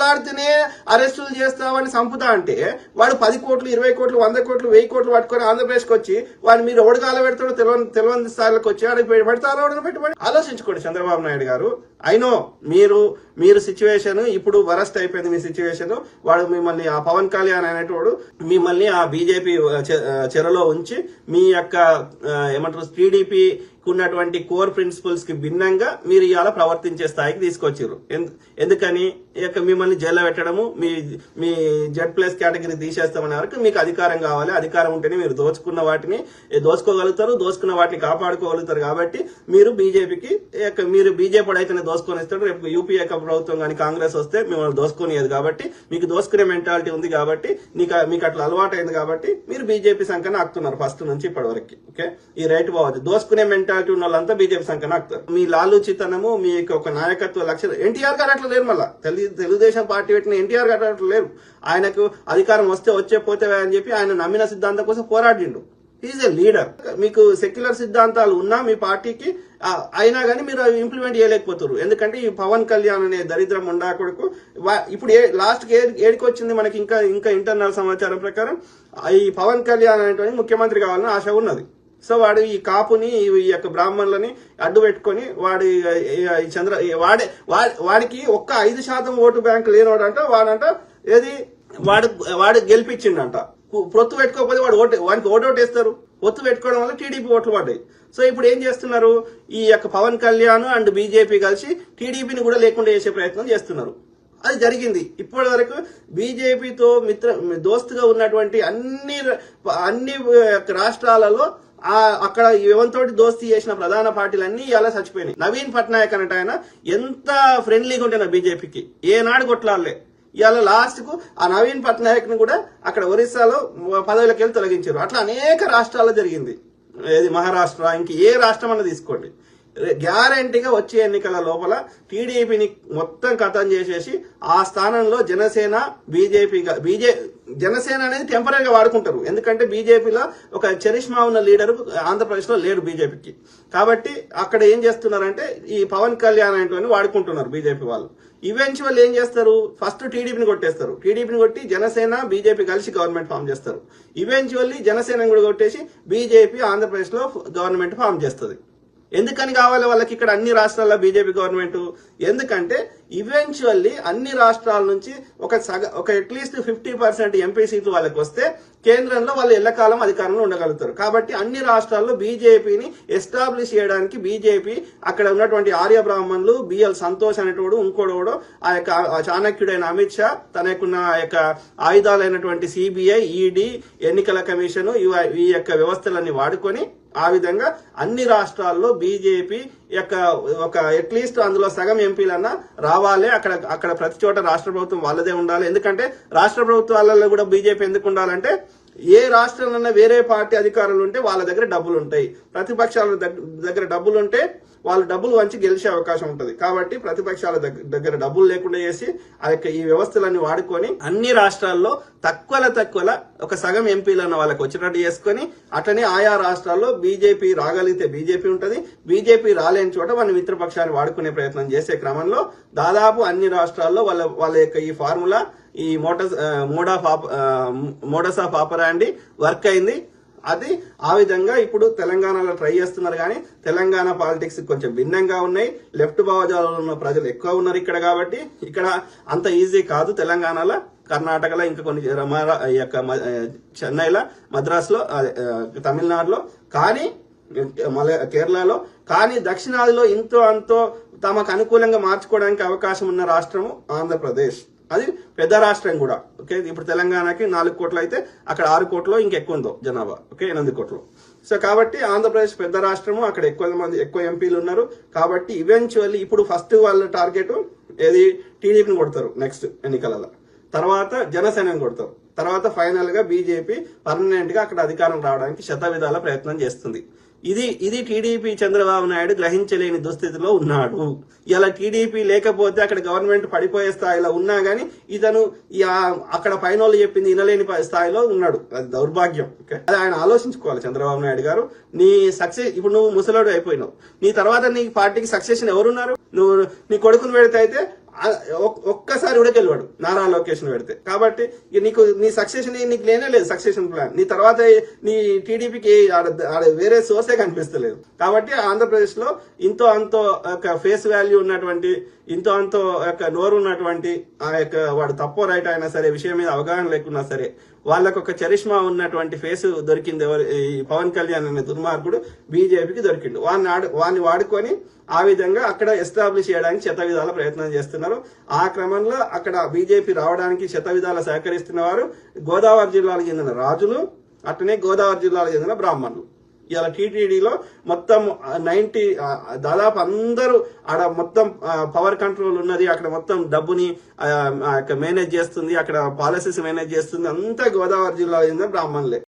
మాట్లాడితేనే అరెస్టులు చేస్తామని సంపుతా అంటే వాడు పది కోట్లు ఇరవై కోట్లు వంద కోట్లు వెయ్యి కోట్లు పట్టుకొని ఆంధ్రప్రదేశ్కి వచ్చి వాడు మీరు ఓడగాల పెడతాడో తెలియని తెలియని స్థాయిలోకి వచ్చి వాడికి పెడతారో పెట్టుబడి ఆలోచించుకోండి చంద్రబాబు నాయుడు గారు. అయినో మీరు మీరు సిచ్యువేషన్ ఇప్పుడు వరస్ట్ అయిపోయింది మీ సిచ్యువేషన్ వాడు మిమ్మల్ని ఆ పవన్ కళ్యాణ్ అనేటోడు మిమ్మల్ని ఆ బీజేపీ చెరలో ఉంచి మీ యొక్క ఏమంటారు టీడీపీ ఉన్నటువంటి కోర్ ప్రిన్సిపల్స్కి భిన్నంగా మీరు ఇవాళ ప్రవర్తించే స్థాయికి తీసుకొచ్చారు ఎందుకని? ఇక మిమ్మల్ని జైల్లో పెట్టడము మీ మీ జెడ్ ప్లస్ కేటగిరీ తీసేస్తామనే వరకు మీకు అధికారం కావాలి. అధికారం ఉంటేనే మీరు దోచుకున్న వాటిని దోచుకోగలుగుతారు దోచుకున్న వాటిని కాపాడుకోగలుగుతారు కాబట్టి మీరు బీజేపీకి ఇక మీరు బీజేపీ అయితేనే దోసుకొని ఇస్తాడు రేపు యూపీఏ ప్రభుత్వం కానీ కాంగ్రెస్ వస్తే మిమ్మల్ని దోసుకునేది కాబట్టి మీకు దోసుకునే మెంటాలిటీ ఉంది కాబట్టి మీకు మీకు అట్లా అలవాటు అయింది కాబట్టి మీరు బీజేపీ సంఖ్యను ఆకుతున్నారు ఫస్ట్ నుంచి ఇప్పటి వరకు. ఓకే? ఈ రైట్ బాగుంది దోసుకునే మెంటాలిటీ ఉన్న వాళ్ళంతా బీజేపీ సంఖ్య నాకు మీ లాలూచితనము మీ ఒక నాయకత్వ లక్ష్యం. ఎన్టీఆర్ గారు అట్లా లేరు మళ్ళా. తెలుగు తెలుగుదేశం పార్టీ పెట్టిన ఎన్టీఆర్ గారు అట్లా లేరు. ఆయనకు అధికారం వస్తే వచ్చే పోతే అని చెప్పి ఆయన నమ్మిన సిద్ధాంతం కోసం పోరాడిండు. ఈజ్ ఎ లీడర్ మీకు సెక్యులర్ సిద్ధాంతాలు ఉన్నా మీ పార్టీకి అయినా కానీ మీరు అవి ఇంప్లిమెంట్ చేయలేకపోతారు ఎందుకంటే ఈ పవన్ కళ్యాణ్ అనే దరిద్రం ఉండా కొడుకు ఇప్పుడు ఏ లాస్ట్ ఏడికి వచ్చింది మనకి ఇంకా ఇంకా ఇంటర్నల్ సమాచారం ప్రకారం ఈ పవన్ కళ్యాణ్ అనేటువంటి ముఖ్యమంత్రి కావాలని ఆశ ఉన్నది. సో వాడు ఈ కాపుని ఈ యొక్క బ్రాహ్మణులని అడ్డు పెట్టుకొని వాడి చంద్ర వాడే వా- వాడికి ఒక్క ఐదు శాతం ఓటు బ్యాంక్ లేనివాడంట వాడంట ఏది వాడు వాడు గెలిపించిండంట. పొత్తు పెట్టుకోకపోతే వాడు ఓటు వాడికి ఓటు ఓటు వేస్తారు? ఒత్తు పెట్టుకోవడం వల్ల టీడీపీ ఓట్లు పడ్డాయి. సో ఇప్పుడు ఏం చేస్తున్నారు? ఈ యొక్క పవన్ కళ్యాణ్ అండ్ బీజేపీ కలిసి టీడీపీని కూడా లేకుండా చేసే ప్రయత్నం చేస్తున్నారు. అది జరిగింది. ఇప్పటి వరకు బీజేపీతో మిత్ర దోస్తుగా ఉన్నటువంటి అన్ని అన్ని రాష్ట్రాలలో అక్కడ ఎవరితోటి దోస్తీ చేసిన ప్రధాన పార్టీలన్నీ ఇలా చచ్చిపోయినాయి. నవీన్ పట్నాయక్ అనట ఆయన ఎంత ఫ్రెండ్లీగా ఉంటున్నా బీజేపీకి. ఏనాడు కొట్లాడలే. ఇవాళ లాస్ట్కు ఆ నవీన్ పట్నాయక్ని కూడా అక్కడ ఒరిస్సాలో పదవిలోకి వెళ్ళి తొలగించారు. అట్లా అనేక రాష్ట్రాల్లో జరిగింది. ఏది మహారాష్ట్ర ఇంక ఏ రాష్ట్రం అన్న తీసుకోండి. గ్యారంటీగా వచ్చే ఎన్నికల లోపల టీడీపీని మొత్తం ఖతం చేసేసి ఆ స్థానంలో జనసేన బీజేపీగా బీజే జనసేన అనేది టెంపరీగా వాడుకుంటారు. ఎందుకంటే బీజేపీలో ఒక చరిష్మా ఉన్న లీడర్ ఆంధ్రప్రదేశ్లో లేడు బీజేపీకి. కాబట్టి అక్కడ ఏం చేస్తున్నారంటే ఈ పవన్ కళ్యాణ్ అనేటువంటి వాడుకుంటున్నారు బీజేపీ వాళ్ళు. ఈవెన్చువల్ ఏం చేస్తారు? ఫస్ట్ టీడీపీని కొట్టేస్తారు. టీడీపీని కొట్టి జనసేన బీజేపీ కలిసి గవర్నమెంట్ ఫామ్ చేస్తారు. ఈవెన్చువల్లీ జనసేన కూడా కొట్టేసి బీజేపీ ఆంధ్రప్రదేశ్లో గవర్నమెంట్ ఫామ్ చేస్తుంది. ఎందుకని కావాలి వాళ్ళకి ఇక్కడ అన్ని రాష్ట్రాల్లో బీజేపీ గవర్నమెంట్ ఎందుకంటే ఈవెన్చువల్లీ అన్ని రాష్ట్రాల నుంచి ఒక సగ ఒక అట్లీస్ట్ ఫిఫ్టీ పర్సెంట్ ఎంపీ సీట్లు వాళ్ళకి వస్తే కేంద్రంలో వాళ్ళు ఎల్లకాలం అధికారంలో ఉండగలుగుతారు. కాబట్టి అన్ని రాష్ట్రాల్లో బీజేపీని ఎస్టాబ్లిష్ చేయడానికి బీజేపీ అక్కడ ఉన్నటువంటి ఆర్య బ్రాహ్మణులు బిఎల్ సంతోష్ అనేటోడు ఇంకోడోడు ఆ యొక్క చాణక్యుడైన అమిత్ షా తన యొక్క ఆ యొక్క ఆయుధాలైనటువంటి సిబిఐ ఈడీ ఎన్నికల కమిషన్ ఇవ- ఈ యొక్క వ్యవస్థలన్నీ వాడుకొని ఆ విధంగా అన్ని రాష్ట్రాల్లో బీజేపీ యొక్క ఒక అట్లీస్ట్ అందులో సగం ఎంపీలన్నా రావాలి. అక్కడ అక్కడ ప్రతి చోట రాష్ట్ర ప్రభుత్వం వాళ్ళదే ఉండాలి. ఎందుకంటే రాష్ట్ర ప్రభుత్వాలలో కూడా బీజేపీ ఎందుకు ఉండాలంటే ఏ రాష్ట్రంలో వేరే పార్టీ అధికారులు ఉంటే వాళ్ళ దగ్గర డబ్బులు ఉంటాయి ప్రతిపక్షాల దగ్- దగ్గర డబ్బులు ఉంటే వాళ్ళు డబ్బులు వంచి గెలిచే అవకాశం ఉంటుంది. కాబట్టి ప్రతిపక్షాల దగ్గర డబ్బులు లేకుండా చేసి ఆ యొక్క ఈ వ్యవస్థలన్నీ వాడుకొని అన్ని రాష్ట్రాల్లో తక్కువల తక్కువల ఒక సగం ఎంపీలను వాళ్ళకి వచ్చేటట్టు చేసుకొని అట్లనే ఆయా రాష్ట్రాల్లో బీజేపీ రాగలిగితే బీజేపీ ఉంటుంది. బీజేపీ రాలేని చోట వాళ్ళ మిత్రపక్షాన్ని వాడుకునే ప్రయత్నం చేసే క్రమంలో దాదాపు అన్ని రాష్ట్రాల్లో వాళ్ళ వాళ్ళ యొక్క ఈ ఫార్ములా ఈ motus mode of modus of operandi work అయింది. అది ఆ విధంగా ఇప్పుడు తెలంగాణలో ట్రై చేస్తున్నారు కానీ తెలంగాణ పాలిటిక్స్ కొంచెం భిన్నంగా ఉన్నాయి. లెఫ్ట్ భావజాలలో ఉన్న ప్రజలు ఎక్కువ ఉన్నారు ఇక్కడ కాబట్టి ఇక్కడ అంత ఈజీ కాదు తెలంగాణలో. కర్ణాటకలో ఇంకా కొన్ని రమారా- ఈ యొక్క మ- చెన్నైలో మద్రాసులో తమిళనాడులో కానీ మల కేరళలో కానీ దక్షిణాదిలో ఇంతో అంతో తమకు అనుకూలంగా మార్చుకోవడానికి అవకాశం ఉన్న రాష్ట్రము ఆంధ్రప్రదేశ్. అది పెద్ద రాష్ట్రం కూడా ఓకే? ఇప్పుడు తెలంగాణకి నాలుగు కోట్లు అయితే అక్కడ ఆరు కోట్లు ఇంకెక్కువ ఉందో జనాభా ఓకే? ఎనిమిది కోట్లు. సో కాబట్టి ఆంధ్రప్రదేశ్ పెద్ద రాష్ట్రము అక్కడ ఎక్కువ మంది ఎక్కువ ఎంపీలు ఉన్నారు. కాబట్టి ఈవెన్చువల్లీ ఇప్పుడు ఫస్ట్ వాళ్ళ టార్గెట్ ఏది? టీడీపీని కొడతారు నెక్స్ట్ ఎన్నికలలో. తర్వాత జనసేనని కొడతారు. తర్వాత ఫైనల్గా బీజేపీ పర్మనెంట్గా అక్కడ అధికారం రావడానికి శత విధాల ప్రయత్నం చేస్తుంది. ఇది ఇది టీడీపీ చంద్రబాబు నాయుడు గ్రహించలేని దుస్థితిలో ఉన్నాడు. ఇలా టీడీపీ లేకపోతే అక్కడ గవర్నమెంట్ పడిపోయే స్థాయిలో ఉన్నా గానీ ఇతను అక్కడ పైన వాళ్ళు చెప్పింది వినలేని స్థాయిలో ఉన్నాడు. అది దౌర్భాగ్యం. ఓకే? అది ఆయన ఆలోచించుకోవాలి చంద్రబాబు నాయుడు గారు. నీ సక్సెస్ ఇప్పుడు నువ్వు ముసలోడు అయిపోయినావు. నీ తర్వాత నీ పార్టీకి సక్సెషన్ ఎవరున్నారు? నువ్వు నీ కొడుకుని పెడితే అయితే ఒక్కసారి ఉడకెళ్ళాడు నారా లొకేషన్ పెడితే. కాబట్టి నీకు నీ సక్సెషన్ నీకు లేనే లేదు సక్సెషన్ ప్లాన్ నీ తర్వాత నీ టీడీపీకి ఆడ ఆడ వేరే సోర్సే కనిపిస్తలేదు. కాబట్టి ఆంధ్రప్రదేశ్లో ఇంతో అంతో ఒక ఫేస్ వాల్యూ ఉన్నటువంటి ఇంతో అంతో యొక్క నోరు ఉన్నటువంటి ఆ యొక్క వాడు తప్పో రైట్ అయినా సరే విషయం మీద అవగాహన లేకున్నా సరే వాళ్ళకు ఒక చరిష్మా ఉన్నటువంటి ఫేస్ దొరికింది ఎవరు? ఈ పవన్ కళ్యాణ్ అనే దుర్మార్గుడు బీజేపీకి దొరికిండు. వాడిని ఆడు వాడిని వాడుకొని ఆ విధంగా అక్కడ ఎస్టాబ్లిష్ చేయడానికి శత విధాల ప్రయత్నం చేస్తున్నారు. ఆ క్రమంలో అక్కడ బీజేపీ రావడానికి శత విధాల సహకరిస్తున్న వారు గోదావరి జిల్లాకు చెందిన రాజులు అట్లనే గోదావరి జిల్లాకు చెందిన బ్రాహ్మణులు. ఇలా టీటీడీలో మొత్తం నైన్టీ దాదాపు అందరూ ఆడ మొత్తం పవర్ కంట్రోల్ ఉన్నది. అక్కడ మొత్తం డబ్బుని మేనేజ్ చేస్తుంది. అక్కడ పాలసీస్ మేనేజ్ చేస్తుంది. అంతా గోదావరి జిల్లాలో బ్రాహ్మణులే.